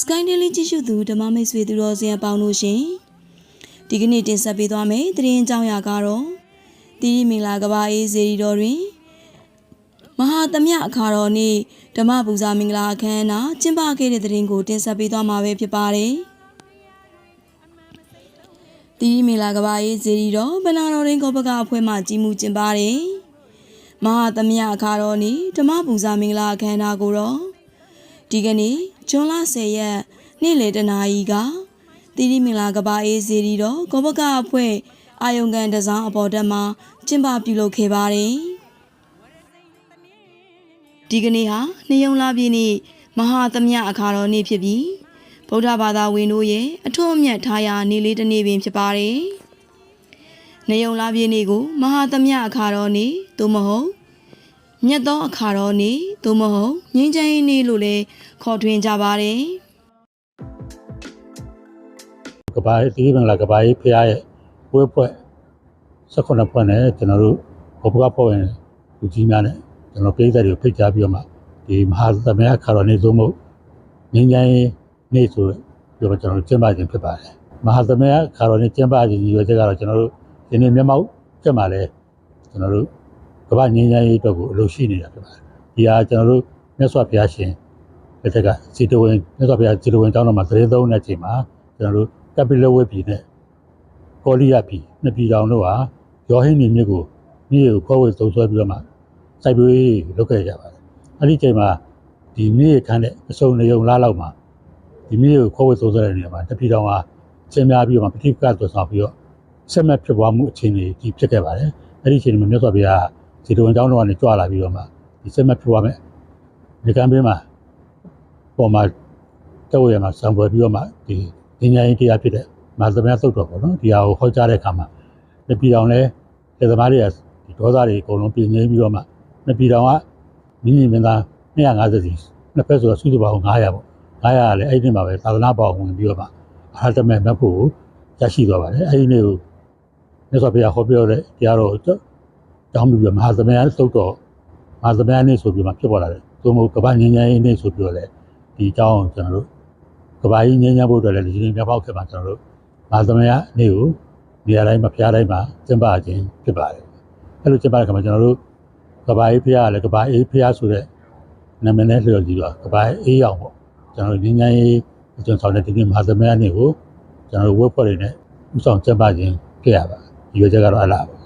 Sky Daily ကြည့်ရှုသူဓမ္မမိတ်ဆွေသူတော်စင်အပေါင်းတို့ရှင်ဒီကနေ့တင်ဆက်ပေးသွားမယ့်သတင်းအကြောင်းအရာကတော့တီရီမင်္ဂလာကဘာအေးစေရီတော်တွင်မဟာသမယအခါတော်နေ့ဓမ္မပူဇာမင်္ဂလာအခမ်းအနားကျင်းပခဲ့တဲ့သတင်းကိုတင်ဆက်ပေးသွားမှာပဲဖြစ်ပါတယ်တီရီမင်္ဂလာကဘာအေးစေရီတော်ဗနာတော်ရင်ကောပကအဖွဲ့မှကြီးမှုကျင်းပါတယ်မဟာသမယအခါတော်နေ့ဓမ္မပူဇာမင်္ဂလာအခမ်းအနားကိုတော့ဒီကနေ့ ဇွန်လ10ရက်နေ့လယ်တနာရီကတိတိမင်္ဂလာကဘာအေးစီရီတော်ကောဘကအဖွဲ့အာယုံကန်တစောင်းအပေါ်တက်မှာကျင်းပပြုလုပ်ခဲ့ပါတယ်ဒီကနေ့ဟာနေုံလာပြည်နေ့မဟာသမယအခါတော်နေ့ဖြစ်ပြီးဗုဒ္ဓဘာသာဝင်တို့ရဲ့အထွတ်အမြတ်ထားရာနေ့လေးတစ်နေ့ပင်ဖြစ်ပါတယ်နေုံလာပြည်နေ့ကိုမဟာသမယအခါတော်နေ့သို့မဟုတ်မြတ်သောအခါတော်နေ့ သို့မဟုတ်ငင်းချမ်းရေးနေ့လို့လည်းခေါ်ထွင်းကြပါတယ်ကဘာတီးမင်္ဂလာကဘာကြီးဖရားရဲ့ဝဲဖွဲ့18ဖွဲ့နဲ့ကျွန်တော်တို့ဘောပကဖွဲ့ဝင်လူကြီးများနဲ့ကျွန်တော်ပြည်သက်တွေကိုဖိတ်ကြားပြီးတော့မှဒီမဟာသမယခါတော်နေ့သို့မဟုတ်ငင်းချိုင်းနေ့ဆိုပြီးတော့ကျွန်တော်တို့ကျင်းပခြင်းဖြစ်ပါတယ်မဟာသမယခါတော်နေ့ကျင်းပခြင်းရည်ရွယ်ချက်ကတော့ကျွန်တော်တို့ဒီနေ့မျက်မှောက်ကျက်မှာလဲကျွန်တော်တို့ကဘာငင်းချိုင်းရေးအတွက်ကိုအလုပ်ရှိနေတာဖြစ်ပါတယ် ဒီဟာကျွန်တော်တို့မြတ်စွာဘုရားရှင်လက်ထက်ကစီတဝင်မြတ်စွာဘုရားစီတဝင်တောင်းတော်မှာသရေသုံးတဲ့အချိန်မှာကျွန်တော်တို့ကပီလဝဲပြည်နဲ့ကောလီယာပြည်နှစ်ပြည်တောင်တို့ဟာရောဟင်းနေမြစ်ကိုမြစ်ကိုခွဲဝေသုံးဆွဲပြီးတော့မှစိုက်ပျိုးရေးလုပ်ခဲ့ကြပါတယ်။အဲ့ဒီချိန်မှာဒီမြစ်ခန်းတဲ့အစုံနေုံလားလောက်မှာဒီမြစ်ကိုခွဲဝေသုံးဆွဲတဲ့နေရာမှာတစ်ပြည်တောင်ဟာချင်းများပြီးတော့မှပဋိပက္ခသွေးဆောင်ပြီးတော့ဆက်မဲ့ဖြစ်ပွားမှုအခြေအနေဒီဖြစ်ခဲ့ပါတယ်။အဲ့ဒီအချိန်မှာမြတ်စွာဘုရားဇေတဝန်ကျောင်းတော်ကနေကြွလာပြီးတော့မှ ဒီဆက်မဲ့ဖြစ်ပွားမဲ့ဒီကံပေးမှာပေါ်မှာတောက်ရမှာစံပွဲပြီးတော့မှဒီဉာဏ်ရည်တရားဖြစ်တဲ့မာသမယသုတ်တော်ပေါ့နော်ဒီဟာကိုဟောကြားတဲ့အခါမှာနှစ်ပြည်တော်လဲလက်သမားတွေကဒီဒေါသတွေအကုန်လုံးပြင်ငိမ့်ပြီးတော့မှနှစ်ပြည်တော်ကမိမိမင်းသား250စီနှစ်ဖက်ဆိုတော့စုစုပေါင်း900ပေါ့900ကလည်းအဲ့ဒီမှာပဲသာသနာပေါင်းဝင်ပြီးတော့မှအာရတမေမက်ဖို့ရရှိသွားပါတယ်အဲ့ဒီနေ့ကိုမြတ်စွာဘုရားဟောပြောတဲ့တရားတော်ကိုတောင်းပြီးတော့မဟာသမယသုတ်တော် မဟာသမယနေ့ဆိုပြီးမှဖြစ်ပေါ်လာတယ်သို့မဟုတ်ကပ္ပဉာဏ်ဉာဏ်နေ့ဆိုပြီးတော့လေဒီအကြောင်းကိုကျွန်တော်တို့ကဘာကြီးငင်းညဖို့အတွက်လည်းဒီနေ့မြောက်ပေါက်ခဲ့မှာကျွန်တော်တို့မာသမယနေ့ကိုနေရာတိုင်းမှာဖျားတိုင်းမှာကျင်းပခြင်းဖြစ်ပါတယ်အဲ့လိုကျင်းပတဲ့အခါမှာကျွန်တော်တို့ကဘာကြီးဖျားကလည်းကဘာအေးဖျားဆိုတဲ့နာမည်နဲ့လျော်ကြည့်တော့ကဘာအေးအောင်ပေါ့ကျွန်တော်တို့ငင်းညရေးကျွန်တော်ဆောင်တဲ့ဒီနေ့မာသမယနေ့ကိုကျွန်တော်တို့ဝက်ဖွဲ့တွေနဲ့ဥဆောင်ကျင်းပခြင်းဖြစ်ရပါတယ်ဒီရွေးချက်ကတော့အလားပါ